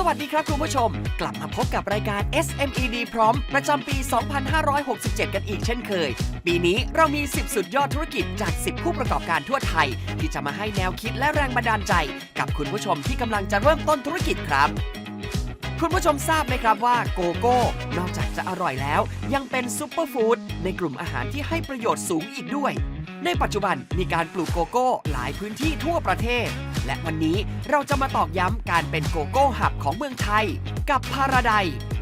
สวัสดีครับคุณผู้ชม กลับมาพบกับรายการ SMED พร้อม ประจำปี 2567 กันอีกเช่นเคย ปีนี้เรามี 10 สุดยอดธุรกิจจาก 10 ผู้ประกอบการทั่วไทย ที่จะมาให้แนวคิดและแรงบันดาลใจ กับคุณผู้ชมที่กำลังจะเริ่มต้นธุรกิจครับ คุณผู้ชมทราบไหมครับว่าโกโก้ นอกจากจะอร่อยแล้ว ยังเป็นซุปเปอร์ฟู้ดในกลุ่มอาหารที่ให้ประโยชน์สูงอีกด้วย ในปัจจุบันมีการปลูกโกโก้ หลายพื้นที่ทั่วประเทศ และวันนี้เราจะมาตอกย้ำการเป็นโกโก้หับของเมืองไทย กับพาราได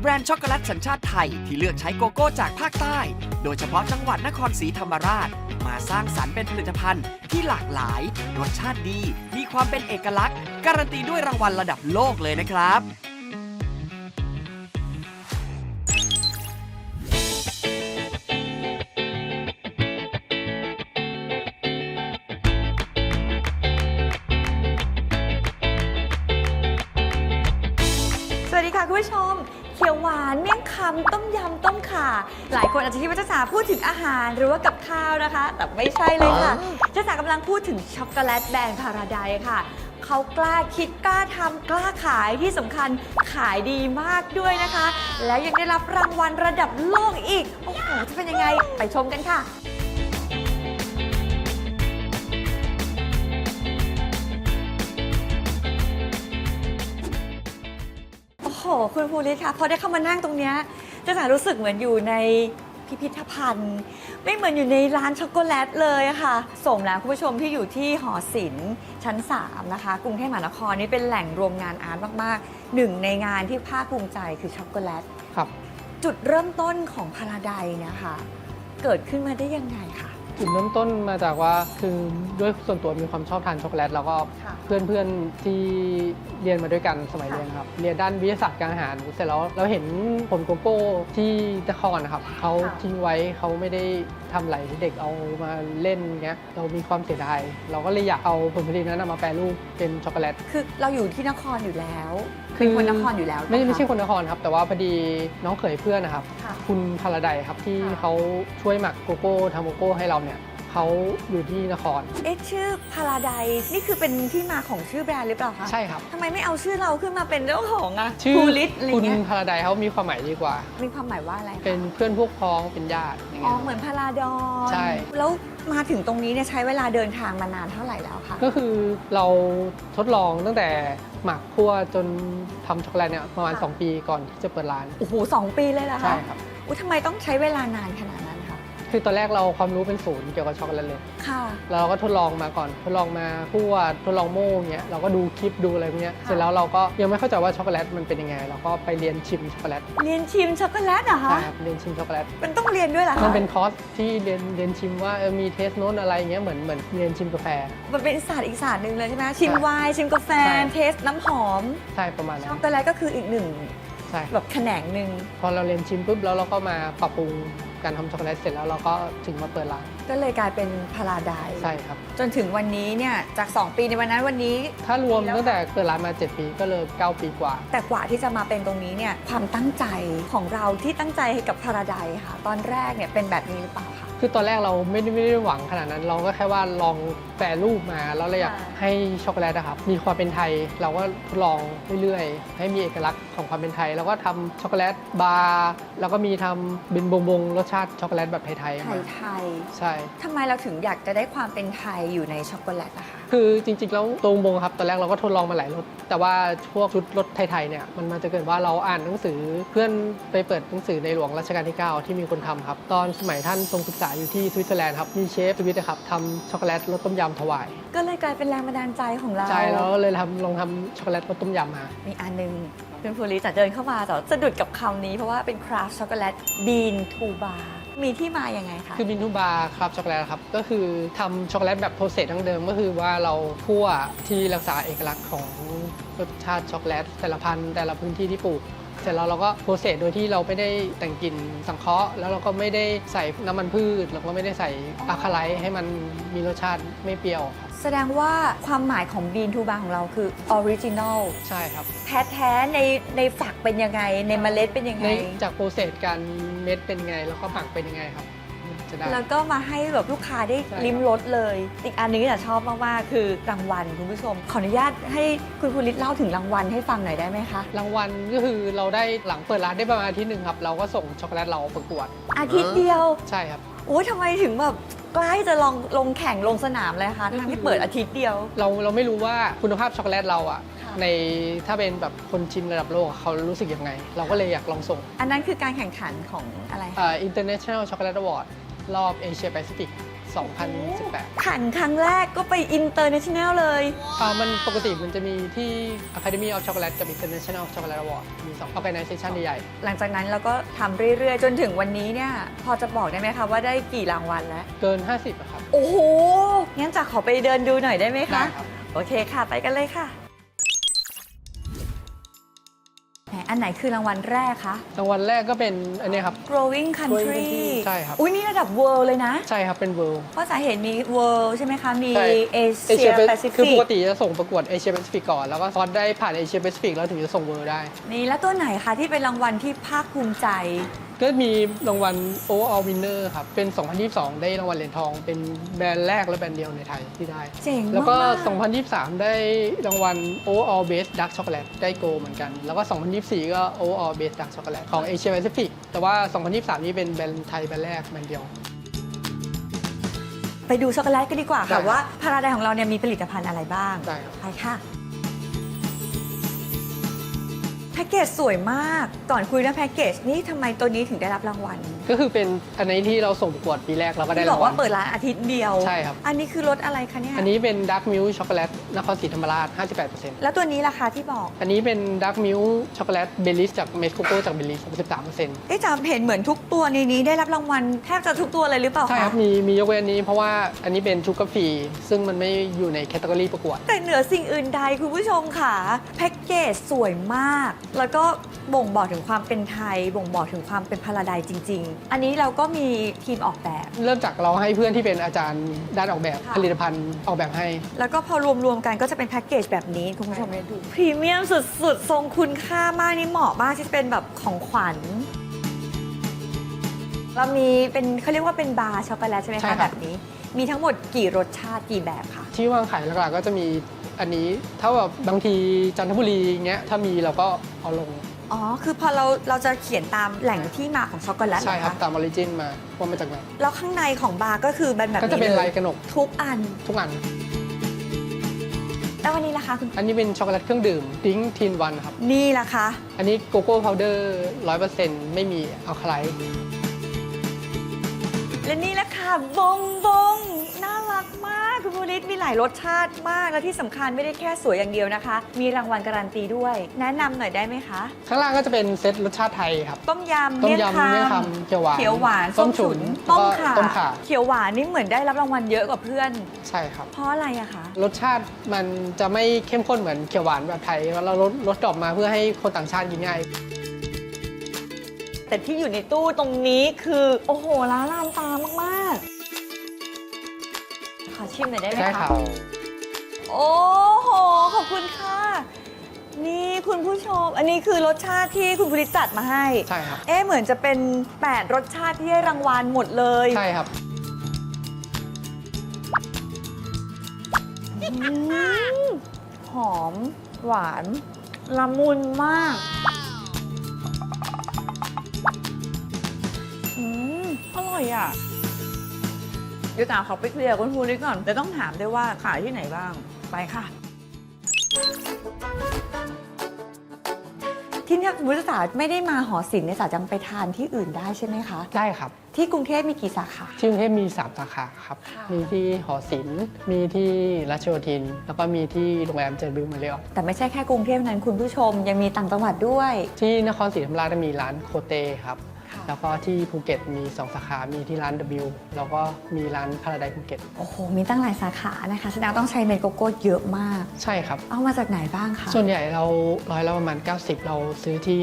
แบรนด์ช็อกโกแลตสัญชาติไทยที่เลือกใช้โกโก้จากภาคใต้ โดยเฉพาะจังหวัดนครศรีธรรมราช มาสร้างสรรค์เป็นผลิตภัณฑ์ที่หลากหลาย รสชาติดี มีความเป็นเอกลักษณ์ การันตีด้วยรางวัลระดับโลกเลยนะครับ ค่ะคุณผู้ชม เขียวหวานเมี่ยงคำต้มยำต้มข่า หลายคนอาจจะคิดว่าจ้าสาพูดถึงอาหารหรือว่ากับข้าวนะคะ แต่ไม่ใช่เลยค่ะจ้าสากำลังพูดถึงช็อกโกแลตแบรนด์พาราไดค่ะเขากล้าคิดกล้าทำกล้าขายที่สำคัญขายดีมากด้วยนะคะ แล้วยังได้รับรางวัลระดับโลกอีก โอ้โห จะเป็นยังไงไปชมกันค่ะ คุณภูริคะพอได้เข้ามานั่งตรงเนี้ยจะสารู้สึกเหมือนอยู่ในพิพิธภัณฑ์ ไม่เหมือนอยู่ในร้านช็อกโกแลตเลยอะค่ะ สมแล้วคุณผู้ชมที่อยู่ที่หอศิลป์ชั้น 3 นะคะ กรุงเทพมหานครนี่เป็นแหล่งรวมงานอาร์ตมากๆ หนึ่งในงานที่ภาคภูมิใจคือช็อกโกแลต ครับ จุดเริ่มต้นของพาราไดเนี่ยค่ะเกิดขึ้นมาได้ยังไงคะ จุดเริ่มต้นมาจากว่าคือด้วยส่วนตัวมีความชอบทานช็อกโกแลตแล้วก็ค่ะเพื่อนๆที่เรียนมาด้วยกันสมัยค่ะเรียนครับ เรียนด้านวิทยาศาสตร์การอาหารเสร็จแล้วเราเห็นผลโกโก้ที่นครนะครับเขาทิ้งไว้เขาไม่ได้ทำอะไรที่เด็กเอามาเล่นเงี้ยเรามีความเสียดายเราก็เลยอยากเอาผลผลิตนั้นนะมาแปรรูปเป็นช็อกโกแลต คือเราอยู่ที่นครอยู่แล้ว เป็นคนนครอยู่แล้วไม่ปะะไม่ใช่คนนครครับ แต่ว่าพอดีน้องเขยเพื่อนนะครับ ค่ะคุณพาราไดครับที่ค่ะเขาช่วยหมักโกโก้ทำโกโก้ให้เราเนี่ยเขาอยู่ที่นคร เอ๊ะชื่อพาราไดนี่คือเป็นที่มาของชื่อแบรนด์หรือเปล่าคะใช่ครับ ทำไมไม่เอาชื่อเราขึ้นมาเป็นเจ้าของอะชื่อภูริศอะไรคุณเงี้ยพาราไดเขามีความหมายดีกว่า มีความหมายว่าอะไรคะเป็นเพื่อนพวกพ้องเป็นญาติอย่างอ๋เงี้อย เหมือนพาราดอนใช่ แล้วมาถึงตรงนี้เนี่ยใช้เวลาเดินทางมานานเท่าไหร่แล้วคะก็คือเราทดลองตั้งแต่ หมักคั่วจนทำช็อกโกแลตเนี่ยประมาณ2ปีก่อนที่จะเปิดร้าน โอ้โหสองปีเลยเหรอคะใช่ครับ อุ้ยทำไมต้องใช้เวลานานขนาดนั้น คะคือตอนแรกเราความรู้เป็นศูนย์เกี่ยวกับช็อกโกแลตเลย ค่ะแล้วเราก็ทดลองมาก่อน ทดลองมาคั่วทดลองโม่อย่างเงี้ยเราก็ดูคลิปดูอะไรพวกเนี้ยค่ะเสร็จแล้วเราก็ยังไม่เข้าใจว่าช็อกโกแลตมันเป็นยังไง เราก็ไปเรียนชิมช็อกโกแลตเรียนชิมช็อกโกแลตเหรอคะใช่ครับเรียนชิมช็อกโกแลต มันต้องเรียนด้วยเหรอคะมันเป็นคอร์สที่เรียนเรียนชิมว่าเออมีเทสโน้ตอะไรเงี้ยเหมือนเหมือนเรียนชิมกาแฟ มันเป็นศาสตร์อีกศาสตร์หนึ่งเลยใช่ไหมชิมไวน์ชิมกาแฟใช่ เทสน้ำหอม ใช่ประมาณนั้ช็อนกโกแลตก็คืออีกหนึ่ง ใช่แบบแขนงหนึ่งพอเราเรียนชิมปุ๊บแล้วเราก็มาปรับปรุงการทำช็อกโกแลตเสร็จแล้วเราก็ถึงมาเปิดร้านก็เลยกลายเป็นพาราไดใช่ครับ จนถึงวันนี้เนี่ยจาก 2 ปีในวันนั้นวันนี้ ถ้ารวมแล้วตั้งแต่เปิดร้านมา 7 ปีก็เลย 9 ปีกว่า แต่กว่าที่จะมาเป็นตรงนี้เนี่ยความตั้งใจของเราที่ตั้งใจให้กับพาราไดค่ะ ตอนแรกเนี่ยเป็นแบบนี้หรือเปล่าคะ คือตอนแรกเราไม่ได้ไม่ได้หวังขนาดนั้น เราก็แค่ว่าลองแปรรูปมาแล้วเราอยากค่ะให้ช็อกโกแลตนะครับมีความเป็นไทย เราก็ทดลองเรื่อยๆ ให้มีเอกลักษณ์ของความเป็นไทย แล้วก็ทำช็อกโกแลตบาร์แล้วก็มีทำเป็นบงบงๆรสชาติช็อกโกแลตแบบไทยไทๆยมาไทยใช่ทำไมเราถึงอยากจะได้ความเป็นไทยอยู่ในช็อกโกแลตอะคะ คือจริง ๆ แล้วตรงบงครับตอนแรกเราก็ทดลองมาหลายรสแต่ว่าพวกชุดรสไทยๆเนี่ยมันมาจะเกิดว่าเราอ่านหนังสือเพื่อนไปเปิดหนังสือในหลวงรัชกาลที่ 9 ที่มีคนทำครับ ตอนสมัยท่านทรงศึกษาอยู่ที่สวิตเซอร์แลนด์ครับมีเชฟสวิตนะครับทำช็อกโกแลตรสต้มยำถวาย ก็เลยกลายเป็นแรงบันดาลใจของเรา ใช่แล้วเลยทำลองทำช็อกโกแลตรสต้มยำมา มีอันหนึงเป็นภูริจะเดินเข้ามาแต่สะดุดกับคำนี้เพราะว่าเป็นคราฟช็อกโกแลตบีนทูบา มีที่มาอย่างไงคะคือมินทูบาร์ครับช็อกโกแลตครับ ก็คือทำช็อกโกแลตแบบโปรเซสดั้งเดิม ก็คือว่าเราคั่วที่รักษาเอกลักษณ์ของรสชาติช็อกโกแลตแต่ละพันธุ์แต่ละพื้นที่ที่ปลูก เสร็จแล้วเราก็โปรเซสโดยที่เราไม่ได้แต่งกลิ่นสังเคราะห์ แล้วเราก็ไม่ได้ใส่น้ำมันพืชแล้วก็ไม่ได้ใส่อะคาไลท์ให้มันมีรสชาติไม่เปรี้ยวครับแสดงว่าความหมายของบีนทูบาของเราคือออริจินอลใช่ครับ แท้ๆในในฝักเป็นยังไง ในเมล็ดเป็นยังไง ในจากโปรเซสการเม็ดเป็นไง แล้วก็หมักเป็นยังไงครับ จะได้ แล้วก็มาให้แบบลูกค้าได้ใช่ครับ ลิ้มรสเลย อีกอันหนึงที่จะชอบมาก ๆ คือรางวัลคุณผู้ชม ขออนุญาตให้คุณภูริศเล่าถึงรางวัลให้ฟังหน่อยได้ไหมคะ รางวัลก็คือเราได้หลังเปิดร้านได้ประมาณอาทิตย์หนึ่งครับ เราก็ส่งช็อกโกแลตเราประกวดอาทิตย์เดียว ใช่ครับ โอ้ยทำไมถึงแบบใกล้จะลองลงแข่งลงสนามเลยคะทั้งที่เปิดอาทิตย์เดียว เราเราไม่รู้ว่าคุณภาพช็อกโกแลตเราอะค่ะ ในถ้าเป็นแบบคนชิมระดับโลกอะเขารู้สึกยังไง เราก็เลยอยากลองส่งอันนั้นคือการแข่งขันของอะไรคะอ่า International Chocolate Award รอบเอเชียแปซิฟิก 2018 ขันครั้งแรกก็ไปอินเตอร์เนชั่นแนลเลย อ่ามันปกติมันจะมีที่ Academy of Chocolate กับ International Chocolate Award มี2 organization ใหญ่หลังจากนั้นเราก็ทำเรื่อย ๆ จนถึงวันนี้เนี่ย พอจะบอกได้ไหมคะว่าได้กี่รางวัลแล้ว ๆ เกิน 50อะครับ โอ้โห งั้นจะขอไปเดินดูหน่อยได้ไหมได้คะ ครับ โอเคค่ะ ไปกันเลยค่ะ อันไหนคือรางวัลแรกคะ รางวัลแรกก็เป็นอันเนี้ยครับ Growing Country Growing Country ใช่ครับอุ้ยนี่ระดับ world เลยนะ ใช่ครับเป็น World เพราะสาเหตุมี world ใช่ไหมคะ มีใช่ Asia Asia Pacific คือปกติจะส่งประกวด Asia Pacific ก่อน แล้วก็พอได้ผ่าน Asia Pacific แล้วถึงจะส่ง World ได้ นี่แล้วตัวไหนคะที่เป็นรางวัลที่ภาคภูมิใจ ก็มีรางวัล Overall Winner ครับ เป็น 2022 ได้รางวัลเหรียญทอง เป็นแบรนด์แรกและแบรนด์เดียวในไทยที่ได้ เจ๋งแล้วก็ มาก2023 ได้รางวัล Overall Best Dark Chocolate ได้โกเหมือนกัน แล้วก็ 2024 ก็ Overall Best Dark Chocolate ของ Asia Pacific แต่ว่า 2023 นี่เป็นแบรนด์ไทยแบรนด์แรกแบรนด์เดียวไปดูช็อกโกแลตกันดีกว่าได้ค่ะครับว่าพาราไดของเราเนี่ยมีผลิตภัณฑ์อะไรบ้างได้ครับ ไปค่ะ แพ็กเกจสวยมาก ก่อนคุยเรื่องแพ็กเกจนี่ทำไมตัวนี้ถึงได้รับรางวัลก็คือเป็นอันนี้ที่เราส่งประกวดปีแรกเราก็ได้ที่บราองกวัว่าลเปิดร้านอาทิตย์เดียว ใช่ครับ อันนี้คือรสอะไรคะเนี่ยอันนี้เป็น Dark Milk Chocolate นครศรีธรรมราช 58%แล้วตัวนี้ราคาที่บอก อันนี้เป็น Dark Milk Chocolate b e l l i s จากเม็ดโกโก้จากเบลลิส63%เอ๊ะจำเห็นเหมือนทุกตัวในนี้ได้รับรางวัลแทบจะทุกตัวเลยหรือเปล่าใช่ครับคะมีมียกเว้นอันนี้เพราะว่าอันนี้เป็นชูการ์ฟรีซึ่งมันไม่อยู่ในแคตตาล็อประกวด แต่เหนือสิ่งอื่นใดคุณผู้ชมค่ะ แพ็กเกจสวยมาก แล้วก็บ่งบอกถึงความเป็นไทย บ่งบอกถึงความเป็นพาราไดจริง ๆ อันนี้เราก็มีทีมออกแบบ เริ่มจากเราให้เพื่อนที่เป็นอาจารย์ด้านออกแบบค่ะผลิตภัณฑ์ออกแบบให้ แล้วก็พอรวมๆกันก็จะเป็นแพ็กเกจแบบนี้คุณผู้ชมดูพรีเมียมสุดๆ ทรงคุณค่ามากนี่เหมาะมากที่จะเป็นแบบของขวัญเรามีเป็นเขาเรียกว่าเป็นบาร์ช็อกโกแลตใช่ไหมใช่คะครับแบบนี้ มีทั้งหมดกี่รสชาติกี่แบบคะ ที่วางขายหลักๆก็จะมี อันนี้ถ้าแบบบางทีจันทบุรีเงี้ยถ้ามีเราก็เอาลงอ๋อ คือพอเราเราจะเขียนตามแหล่งที่มาของช็อกโกแลตเหรใช่อครับคะตามออริจินมาว่ามาจากไหน แล้วข้างในของบาร์ก็คือเป็นแบบก็จะเป็นนี้ลายกระหนก ทุกอัน ทุกอัน แล้ววันนี้ล่ะคะคุณอันนี้เป็นช็อกโกแลตเครื่องดื่มดิ้งทินวันครับ นี่ล่ะคะ อันนี้โกโก้พาวเดอร์ร้อยเปอร์เซ็นต์ไม่มีอัลคาไลท์และนี่แหละค่ะบงบงน่ารักมาก คุณภูริศมีหลายรสชาติมาก และที่สำคัญไม่ได้แค่สวยอย่างเดียวนะคะ มีรางวัลการันตีด้วย แนะนำหน่อยได้ไหมคะ ข้างล่างก็จะเป็นเซตรสชาติไทยครับ ต้มยำต้มเมี่ยงยำเมี่ยงคำคำเขียวหวานเขียวหวานต้มฉุนต้มแล้วก็ข่าต้มข่า เขียวหวานนี่เหมือนได้รับรางวัลเยอะกว่าเพื่อน ใช่ครับ เพราะอะไรอะคะ รสชาติมันจะไม่เข้มข้นเหมือนเขียวหวานแบบไทยเราลดลดดอกมาเพื่อให้คนต่างชาติกินง่าย แต่ที่อยู่ในตู้ตรงนี้คือ โอ้โหล้าลานตามากๆ ขอชิมหน่อยได้ไหมได้คะครับโอ้โห ขอบคุณค่ะ นี่คุณผู้ชม อันนี้คือรสชาติที่คุณภูริจัดมาให้ ใช่ครับ เอ๊ะเหมือนจะเป็น 8 รสชาติที่ได้รางวัลหมดเลยใช่ครับ อืมหอม หวานละมุนมากอืมอร่อยอะ เดี๋ยวตามเขาไปเคลียร์คุณภูริก่อนเดี๋ยวต้องถามด้วยว่าขายที่ไหนบ้าง ไปค่ะ ที่เนี่ยคุณผู้ชมไม่ได้มาหอศิลป์เนี่ยจ๋ายังไปทานที่อื่นได้ใช่ไหมคะ ได้ครับ ที่กรุงเทพมีกี่สาขา ที่กรุงเทพมี 3 สาขาครับ ค่ะ มีที่หอศิลป์มีที่รัชโยธิน แล้วก็มีที่โรงแรมเจริญมาเรียลแต่ไม่ใช่แค่กรุงเทพนั้นคุณผู้ชมยังมีต่างจังหวัดด้วย ที่นครศรีธรรมราชมีร้านโคเตครับค่ะ แล้วก็ที่ภูเก็ตมี 2 สาขา มีที่ร้าน W แล้วก็มีร้านพาราไดภูเก็ต โอ้โห มีตั้งหลายสาขานะคะ แสดงว่าต้องใช้เม็ดโกโก้เยอะมาก ใช่ครับ เอามาจากไหนบ้างคะ ส่วนใหญ่เราร้อยละประมาณ 90 เราซื้อที่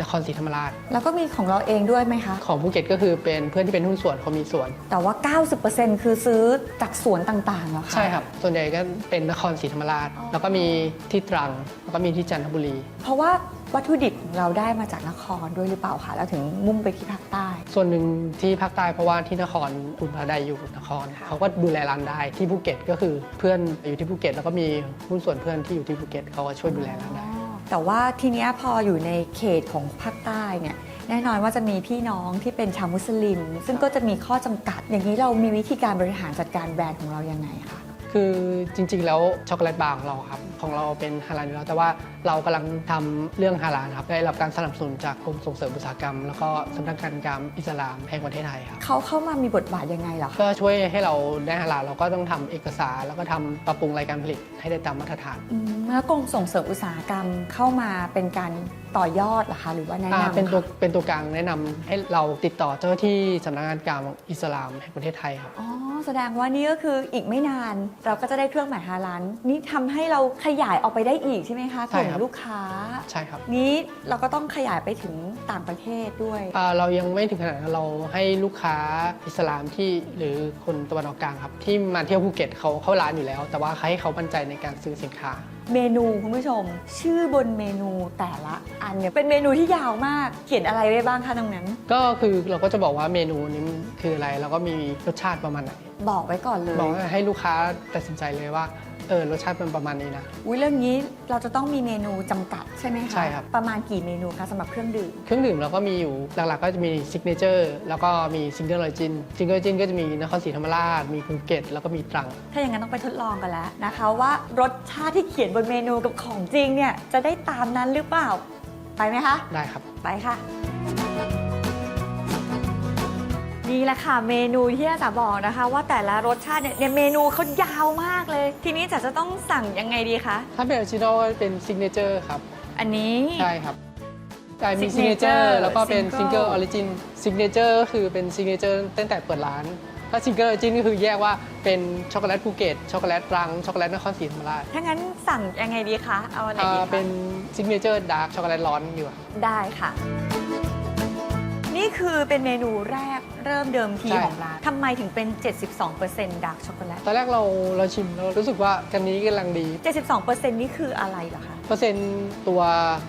นครศรีธรรมราช แล้วก็มีของเราเองด้วยไหมคะ ของภูเก็ตก็คือเป็นเพื่อนที่เป็นหุ้นส่วนเขามีส่วน แต่ว่า 90%คือซื้อจากสวนต่างๆเหรอคะ ใช่ครับ ส่วนใหญ่ก็เป็นนครศรีธรรมราชอ๋อแล้วก็มีที่ตรัง แล้วก็มีที่จันทบุรี เพราะว่า วัตถุดิบของเราได้มาจากนครด้วยหรือเปล่าคะแล้วถึงมุ่งไปที่ภาคใต้ ส่วนหนึ่งที่ภาคใต้เพราะว่าที่นครคุณพระใดอยู่นครค่ะเขาก็ดูแลร้านได้ที่ภูเก็ตก็คือเพื่อนอยู่ที่ภูเก็ตแล้วก็มีหุ้นส่วนเพื่อนที่อยู่ที่ภูเก็ตเขาก็ช่วยดูแลร้านได้ แต่ว่าทีเนี้ยพออยู่ในเขตของภาคใต้เนี่ยแน่นอนว่าจะมีพี่น้องที่เป็นชาวมุสลิม ซึ่งก็จะมีข้อจำกัด อย่างนี้เรามีวิธีการบริหารจัดการแบรนด์ของเรายังไงคะ คือจริงๆ แล้วช็อกโกแลตบาร์ของเราครับของเราเป็นฮาลาลอยู่แล้วแต่ว่าเรากำลังทำเรื่องฮาลาลครับได้รับการสนับสนุนจากกรมส่งเสริมอุตสาหกรรม แล้วก็สำนักงานการอิสลามแห่งประเทศไทยครับเขาเข้ามามีบทบาทยังไงเหรอคะเพื่อช่วยให้เราได้ฮาลาลเราก็ต้องทำเอกสาร แล้วก็ทำปรับปรุงรายการผลิตให้ได้ตามมาตรฐานอืม แล้วกรมส่งเสริมอุตสาหกรรมเข้ามาเป็นการต่อยอดเหรอคะหรือว่าแนะอ่านำเป็นตัวคะเป็นตัวกลางแนะนำให้เราติดต่อเจ้าหน้าที่สำนักงานการอิสลามแห่งประเทศไทยครับอ๋อแสดงว่านี่ก็คืออีกไม่นานเราก็จะได้เครื่องหมายฮาลาลนี่ทำให้เราขยายออกไปได้อีกใช่ไหมคะกใช่ลุ่มครับลูกค้าใช่ครับนี้เราก็ต้องขยายไปถึงต่างประเทศด้วยอ่าเรายังไม่ถึงขนาดนั้นเราให้ลูกค้าอิสลามที่หรือคนตะวันออกกลางครับที่มาเที่ยวภูเก็ตเขาเข้าร้านอยู่แล้ว แต่ว่าให้เขามั่นใจในการซื้อสินค้า เมนูคุณผู้ชม ชื่อบนเมนูแต่ละอันเนี่ยเป็นเมนูที่ยาวมาก เขียนอะไรไว้บ้างคะตรงนั้น ก็คือเราก็จะบอกว่าเมนูนี้คืออะไร แล้วก็มีรสชาติประมาณไหนบอกไว้ก่อนเลย บอกว่าให้ลูกค้าตัดสินใจเลยว่า เออรสชาติเป็นประมาณนี้นะ อุ้ยเรื่องนี้เราจะต้องมีเมนูจำกัดใช่ไหมคะใช่ครับ ประมาณกี่เมนูคะสำหรับเครื่องดื่ม เครื่องดื่มเราก็มีอยู่หลักๆก็จะมีซิกเนเจอร์แล้วก็มีซิงเกิลออริจินซิงเกิลออริจินก็จะมีนครศรีธรรมราชมีภูเก็ตแล้วก็มีตรัง ถ้าอย่างนั้นต้องไปทดลองกันแล้วนะคะ ว่ารสชาติที่เขียนบนเมนูกับของจริงเนี่ยจะได้ตามนั้นหรือเปล่า ไปไหมคะ ได้ครับ ไปค่ะ นี่แหละค่ะเมนูที่อาจารย์บอกนะคะ ว่าแต่ละรสชาติเนี่ยเนี่ยเมนูเขายาวมากเลย ทีนี้จ๋าจะต้องสั่งยังไงดีคะ ถ้าเป็นออริจินอลก็เป็นซิกเนเจอร์ครับ อันนี้ ใช่ครับแต่มีซิกเนเจอ Signature ร์แล้วก็เป็นซิงเกิล Single ออริจินซิกเนเจอร์ก็คือเป็นซิกเนเจอร์ตั้งแต่เปิดร้าน ถ้าซิงเกิลออริจินก็คือแยกว่าเป็นช็อกโกแลตภูเก็ตช็อกโกแลตตรังช็อกโกแลตนครศรีธรรมราชถ้างั้นสั่งยังไงดีคะ เอาอันไหนอ่าดีคะเป็นซิกเนเจอร์ดาร์กช็อกโกแลตร้อนอยู่ครับได้ค่ะ นี่คือเป็นเมนูแรกเริ่มเดิมทีใช่ ของร้านทำไมถึงเป็น 72%ดาร์กช็อกโกแลตตอนแรกเราเราชิมเรารู้สึกว่ากันนี้กำลังดี72%นี่คืออะไรเหรอคะ เปอร์เซ็นต์ตัว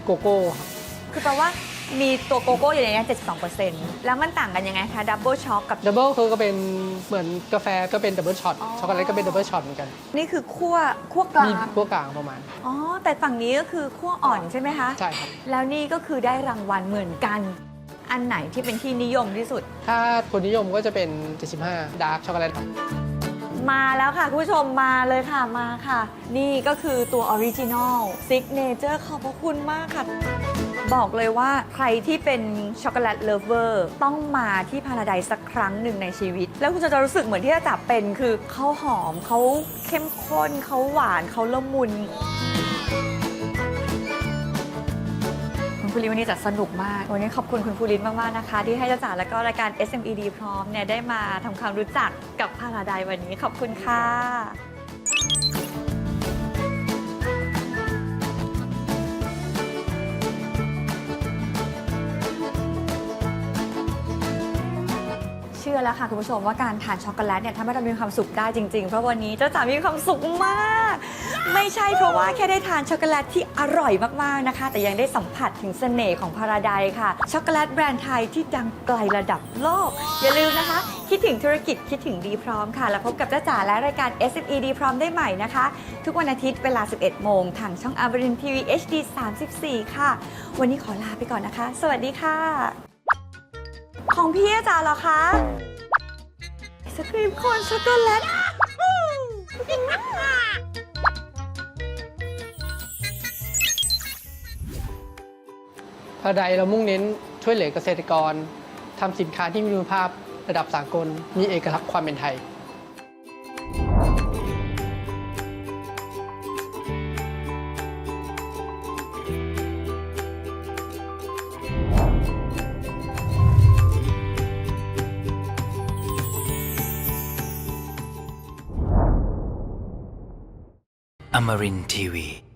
โกโก้ครับคือแปลว่ามีตัวโกโก้อยู่ในนี้72%แล้วมันต่างกันยังไงคะดับเบิลช็อกกับ ดับเบิลคือก็เป็นเหมือนกาแฟก็เป็นดับเบิลช็อตอ๋อ ช็อกโกแลตก็เป็นดับเบิลช็อตเหมือนกันนี่คือคั่วคั่วกลามีงพวกกลางประมาณอ๋อแต่ฝั่งนี้ก็คือคั่วอ่อนใช่ไหมคะ ใช่ครับ แล้วนี่ก็คือได้รางวัลเหมือนกัน อันไหนที่เป็นที่นิยมที่สุด ถ้าคนนิยมก็จะเป็น 75 ดาร์กช็อกโกแลตครับ มาแล้วค่ะ คุณผู้ชมมาเลยค่ะมาค่ะ นี่ก็คือตัวออริจินอลซิกเนเจอร์ขอบพระคุณมากค่ะ บอกเลยว่าใครที่เป็นช็อกโกแลตเลฟเวอร์ต้องมาที่พาราไดสักครั้งหนึ่งในชีวิต แล้วคุณจะรู้สึกเหมือนที่อาจับเป็นคือเขาหอมเขาเข้มข้นเขาหวานเขาละมุน ภูริวันนี้จัดสนุกมาก วันนี้ขอบคุณคุณภูริมากๆนะคะ ที่ให้จ้าจ๋าและก็รายการ SMED พร้อมเนี่ยได้มาทำความรู้จักกับพาราไดวันนี้ขอบคุณค่ะ ชื่อแล้วค่ะคุณผู้ชมว่าการทานช็อกโกแลตเนี่ยทำให้เรามีความสุขได้จริงๆ เพราะวันนี้เจ้าจ๋ามีความสุขมาก ไม่ใช่เพราะว่าแค่ได้ทานช็อกโกแลตที่อร่อยมากๆนะคะ แต่ยังได้สัมผัสถึงเสน่ห์ของพาราไดค่ะ ช็อกโกแลตแบรนด์ไทยที่ดังไกลระดับโลก อย่าลืมนะคะ คิดถึงธุรกิจคิดถึงดีพร้อมค่ะ แล้วพบกับเจ้าจ๋าและรายการ SME ดีพร้อมได้ใหม่นะคะ ทุกวันอาทิตย์เวลา 11 โมงทางช่องอมรินทีวี HD 34 ค่ะ วันนี้ขอลาไปก่อนนะคะ สวัสดีค่ะ ของพี่อาจารย์เหรอคะไอศครีมโคนช็อกโกแลตพาราไดเรามุ่งเน้นช่วยเหลือเกษตรกรทำสินค้าที่มีคุณภาพระดับสากล มีเอกลักษณ์ความเป็นไทย Amarin Tiwi.